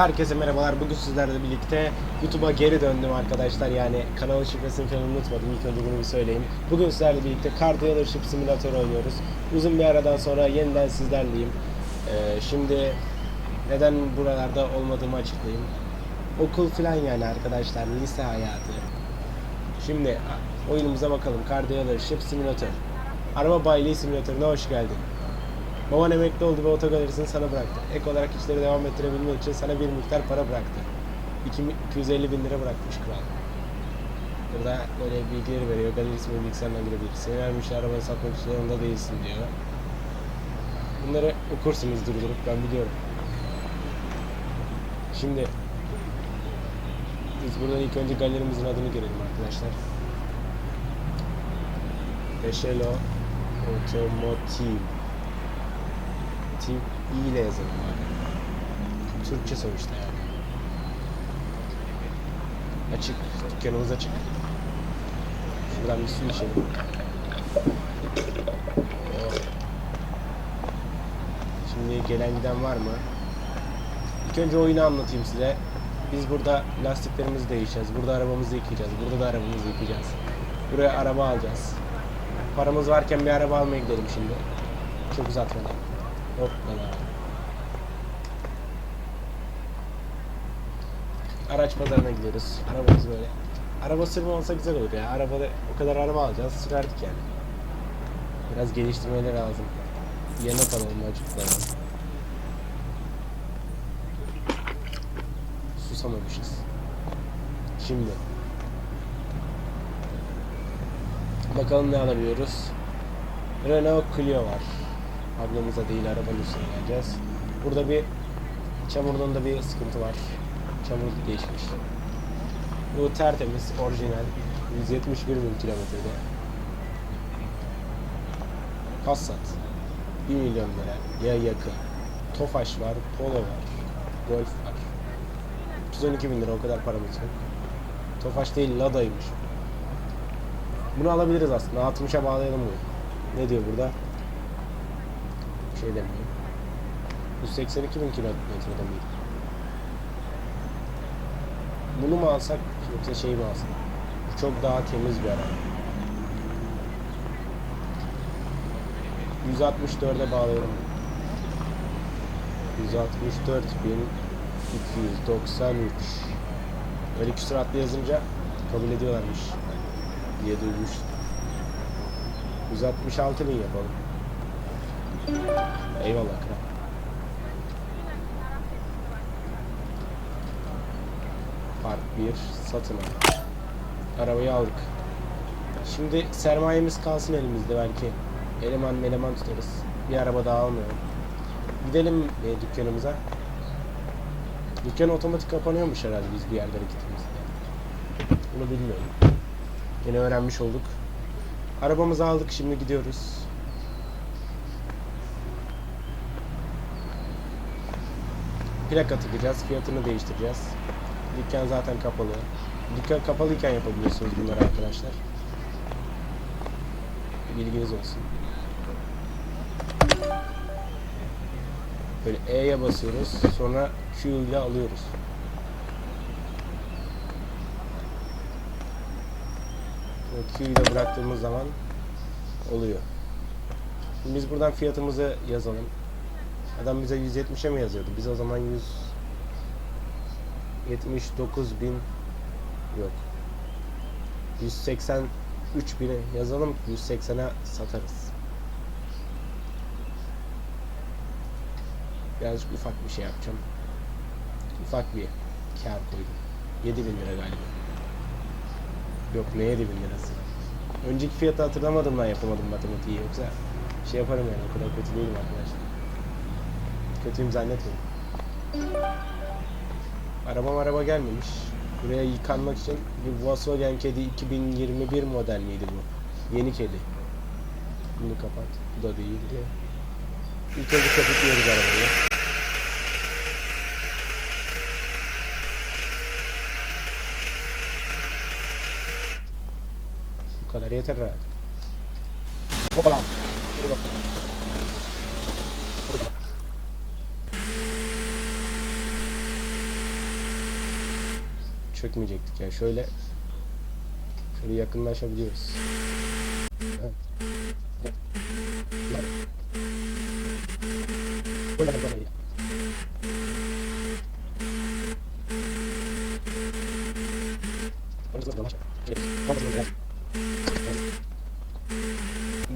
Herkese merhabalar. Bugün sizlerle birlikte YouTube'a geri döndüm arkadaşlar. Yani kanalın şifresini falan unutmadım. İlk önce bunu bir söyleyeyim. Bugün sizlerle birlikte Car Dealership Simulator oynuyoruz. Uzun bir aradan sonra yeniden sizlerleyim. Ee, şimdi neden buralarda olmadığımı açıklayayım. Okul falan yani arkadaşlar. Lise hayatı. Şimdi oyunumuza bakalım. Car Dealership Simulator. Araba bayiliği simülatörüne hoş geldin. Baban emekli oldu ve otogalerisini sana bıraktı. Ek olarak işleri devam ettirebilmek için sana bir miktar para bıraktı. İki- 250 bin lira bırakmış kral. Burada böyle bilgileri veriyor. Galerisi ve bilgisayardan girebilir. Seni vermiş arabanı satmak zorunda değilsin diyor. Bunları okursunuz durdurup ben biliyorum. Şimdi biz buradan ilk önce galerimizin adını girelim arkadaşlar. Eşelo Otomotiv Team i ile yazalım abi. Türkçe sonuçta yani. Açık. Dükkanımız açık. Şuradan bir su içelim. Oh. Şimdi gelen giden var mı? İlk önce oyunu anlatayım size. Biz burada lastiklerimizi değişeceğiz. Burada arabamızı yıkayacağız. Burada da arabamızı yıkayacağız. Buraya araba alacağız. Paramız varken bir araba almaya gidelim şimdi. Çok uzatmadan. Hoppala. Araç pazarına gidiyoruz. Arabamız böyle. Araba sürme olsa güzel olur ya. Arabada o kadar araba alacağız. Sürerdik yani. Biraz geliştirmeleri lazım. Yanıt alalım acıklarına. Susamamışız. Şimdi. Bakalım ne alabiliyoruz. Renault Clio var. Ablamıza değil arabanın üstüne geleceğiz. Burada bir çamurluğunda bir sıkıntı var. Çamur değişmiş. Bu tertemiz, orijinal. 171 bin kilometrede. Passat. 1 milyon lira. Ya yakın. Tofaş var, Polo var. Golf var. 312 bin lira o kadar paramız yok. Tofaş değil Lada'ymış. Bunu alabiliriz aslında. 60'a bağlayalım bunu. Ne diyor burada? Şey demiyor. 182 bin kilometrede miydi? Bunu mu alsak yoksa şey mi alsak? Bu çok daha temiz bir araba. 164'e bağlayalım. 164 bin 293 Böyle küsuratlı yazınca kabul ediyorlarmış diye duymuştum. 166 bin yapalım. Eyvallah kral. Park 1 satın al. Arabayı aldık. Şimdi sermayemiz kalsın elimizde belki. Eleman meleman tutarız. Bir araba daha almayalım. Gidelim e, dükkanımıza. Dükkan otomatik kapanıyormuş herhalde biz bir yerlere gittiğimizde. Bunu bilmiyorum. Yine öğrenmiş olduk. Arabamızı aldık şimdi gidiyoruz. Plaka takacağız, fiyatını değiştireceğiz. Dükkan zaten kapalı. Dükkan kapalıyken yapabiliyorsunuz bunları arkadaşlar. Bilginiz olsun. Böyle E'ye basıyoruz. Sonra Q ile alıyoruz. Böyle Q ile bıraktığımız zaman oluyor. Şimdi biz buradan fiyatımızı yazalım. Adam bize 170'e mi yazıyordu? Biz o zaman 179 bin yok. 183 bine yazalım 180'e satarız. Birazcık ufak bir şey yapacağım. Ufak bir kar koydum. 7 bin lira galiba. Yok ne 7 bin lirası. Önceki fiyatı hatırlamadığımdan yapamadım matematiği yoksa şey yaparım yani o kadar kötü değilim arkadaşlar. Kötüyüm zannetmeyin. Arabam araba gelmemiş. Buraya yıkanmak için bir Volkswagen Kedi 2021 model miydi bu? Yeni kedi. Bunu kapat. Bu da değildi. İlk önce kapatıyoruz arabayı. Bu kadar yeter herhalde. Hoppala. Dur bakalım. Çökmeyecektik ya. Şöyle şöyle yakınlaşabiliyoruz.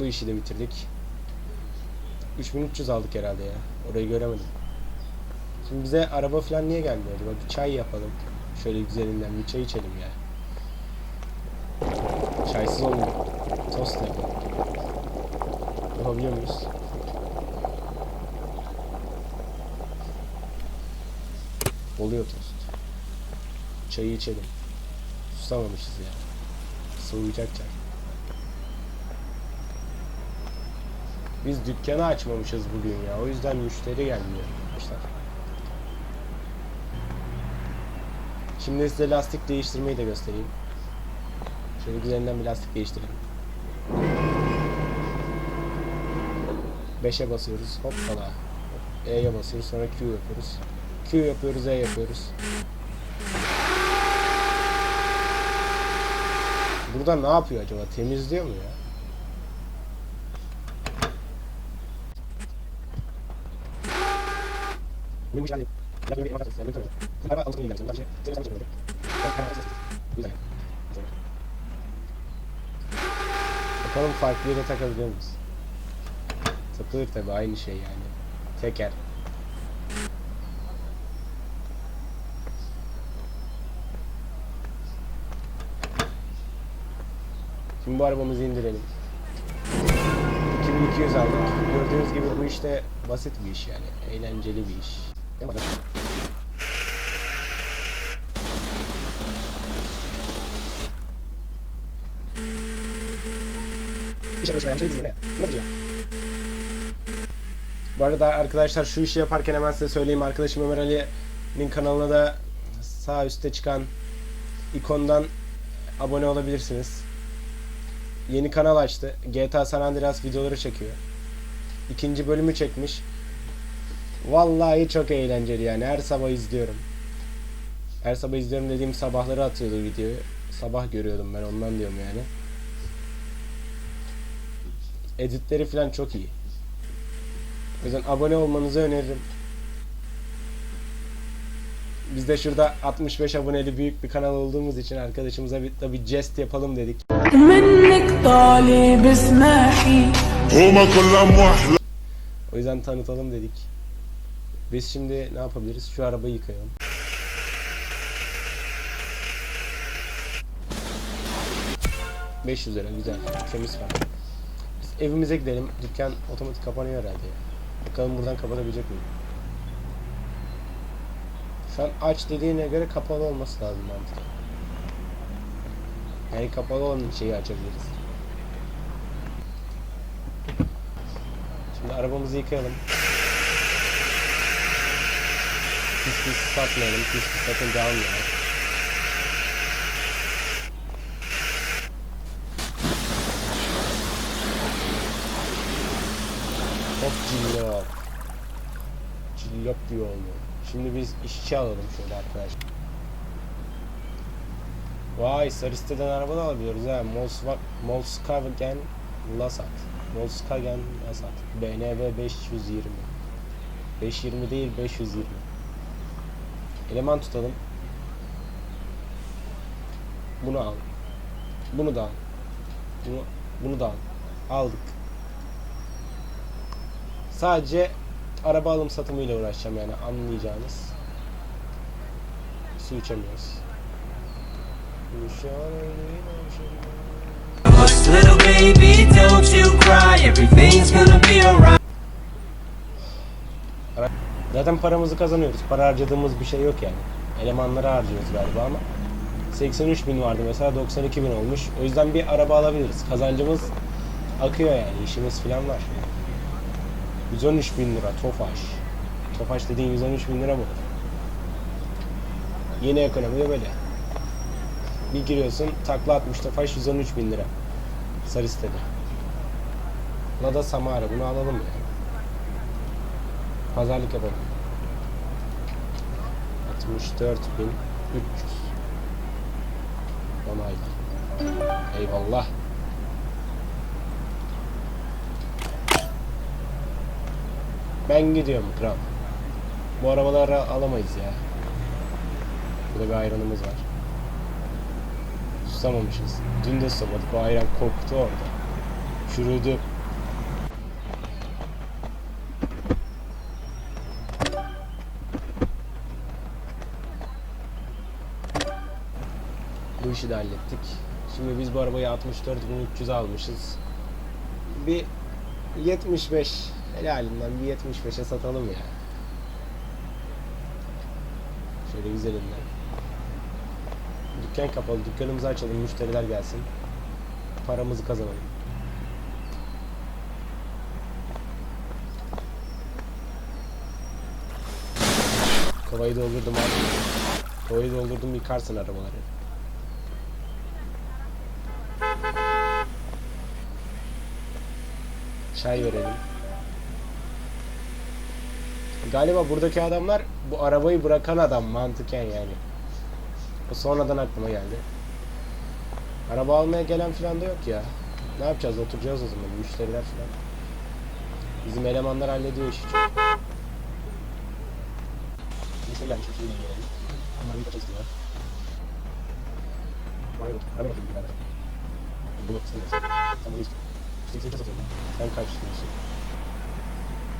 Bu işi de bitirdik. 3300 aldık herhalde ya. Orayı göremedim. Şimdi bize araba falan niye gelmiyor acaba? Bir çay yapalım. Şöyle güzelinden bir çay içelim ya. Çaysız olmuyor. Tost yapalım. Yapabiliyor muyuz? Oluyor tost. Çayı içelim. Susamamışız ya. Soğuyacak çay. Biz dükkanı açmamışız bugün ya. O yüzden müşteri gelmiyor arkadaşlar. Şimdi size lastik değiştirmeyi de göstereyim. Şöyle güzelinden bir lastik değiştirelim. 5'e basıyoruz. Hoppala. E'ye basıyoruz. Sonra Q yapıyoruz. Q yapıyoruz. E yapıyoruz. Burada ne yapıyor acaba? Temizliyor mu ya? Benim Bakalım farklı yere takabiliyor muyuz? Takılır tabi aynı şey yani. Teker. Şimdi bu arabamızı indirelim. 2200 aldık. Gördüğünüz gibi bu işte basit bir iş yani. Eğlenceli bir iş. Değil mi? Bu arada arkadaşlar şu işi yaparken hemen size söyleyeyim. Arkadaşım Ömer Ali'nin kanalına da sağ üstte çıkan ikondan abone olabilirsiniz. Yeni kanal açtı. GTA San Andreas videoları çekiyor. İkinci bölümü çekmiş. Vallahi çok eğlenceli yani her sabah izliyorum. Her sabah izliyorum dediğim sabahları atıyordu videoyu. Sabah görüyordum ben ondan diyorum yani. Editleri falan çok iyi. O yüzden abone olmanızı öneririm. Biz de şurada 65 aboneli büyük bir kanal olduğumuz için arkadaşımıza bir tabi jest yapalım dedik. o yüzden tanıtalım dedik. Biz şimdi ne yapabiliriz? Şu arabayı yıkayalım. ...500 lira güzel. Temiz para. Biz evimize gidelim. Dükkan otomatik kapanıyor herhalde. Bakalım buradan kapatabilecek miyim? Şu an aç dediğine göre kapalı olması lazım mantıklı. Yani kapalı olan şeyi açabiliriz. Şimdi arabamızı yıkayalım. Pis satmayalım. Pis pis satınca almayalım. Hop cillop. Cillop diyor oldu. Şimdi biz işçi alalım şöyle arkadaşlar. Vay Sarıste'den araba da alabiliyoruz ha. Volkswagen Lasat. Volkswagen Lasat. BNV 520. 520 değil 520. Eleman tutalım. Bunu al. Bunu da al. Bunu, bunu da al. Aldık. Sadece araba alım satımıyla uğraşacağım yani anlayacağınız. Su içemiyoruz. Little Zaten paramızı kazanıyoruz. Para harcadığımız bir şey yok yani. Elemanları harcıyoruz galiba ama 83 bin vardı mesela 92 bin olmuş. O yüzden bir araba alabiliriz. Kazancımız akıyor yani. işimiz falan var. 113 bin lira Tofaş. Tofaş dediğin 113 bin lira mı? Yeni ekonomide böyle. Bir giriyorsun takla atmış Tofaş 113 bin lira. Sarı sitede. Lada Samara bunu alalım ya. Pazarlık yapalım. 64.300 Onayla. Eyvallah. Ben gidiyorum kral. Bu arabaları alamayız ya. Burada bir ayranımız var. Susamamışız. Dün de susamadık. Bu ayran koktu orada. Çürüdü. İşi de hallettik. Şimdi biz bu arabayı 64.300 almışız. Bir 75 helalinden bir 75'e satalım ya. Şöyle güzelinden. Dükkan kapalı. Dükkanımızı açalım. Müşteriler gelsin. Paramızı kazanalım. Kovayı doldurdum abi. Kovayı doldurdum yıkarsın arabaları. Aşağı görelim. Galiba buradaki adamlar bu arabayı bırakan adam mantıken yani. Bu sonradan aklıma geldi. Araba almaya gelen filan da yok ya. Ne yapacağız? Oturacağız o zaman. Müşteriler filan. Bizim elemanlar hallediyor işi çok. Mesela çok iyi gelelim. Ama bir kez diyor. Bu. Tamam.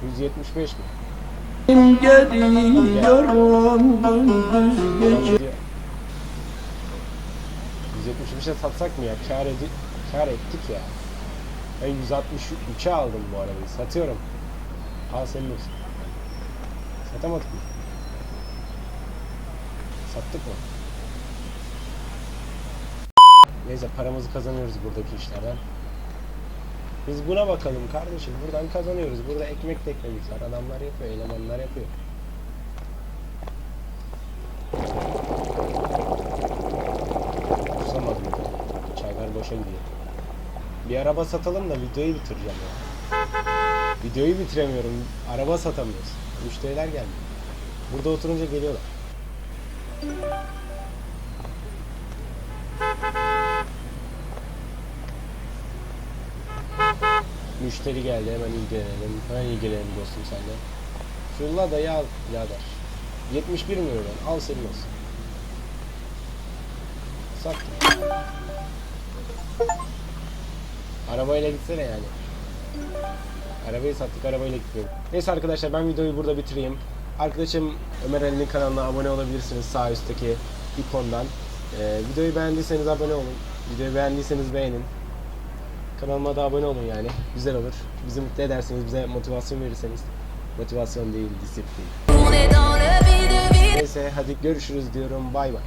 175 mi? Geliyorum gündüz gece. 175'e satsak mı ya? Kar, edi kar ettik ya. Ben 163'e aldım bu arabayı. Satıyorum. Al senin olsun. Satamadık mı? Sattık mı? Neyse paramızı kazanıyoruz buradaki işlerden. Biz buna bakalım kardeşim. Buradan kazanıyoruz. Burada ekmek teknemiz var. Adamlar yapıyor, elemanlar yapıyor. Kusamadım. Çaylar boşa gidiyor. Bir araba satalım da videoyu bitireceğim ya. Videoyu bitiremiyorum. Araba satamıyoruz. Müşteriler geldi. Burada oturunca geliyorlar. Müşteri geldi hemen ilgilenelim. Hemen ilgilenelim dostum senle. Şu Lada'yı al birader. 71 milyon al senin olsun. Sattım. Arabayla gitsene yani. Arabayı sattık arabayla gitmiyorum. Neyse arkadaşlar ben videoyu burada bitireyim. Arkadaşım Ömer Ali'nin kanalına abone olabilirsiniz sağ üstteki ikondan. Ee, videoyu beğendiyseniz abone olun. Videoyu beğendiyseniz beğenin. Kanalıma da abone olun yani. Güzel olur. Bizi mutlu ederseniz, bize motivasyon verirseniz. Motivasyon değil, disiplin. Neyse hadi görüşürüz diyorum. Bay bay.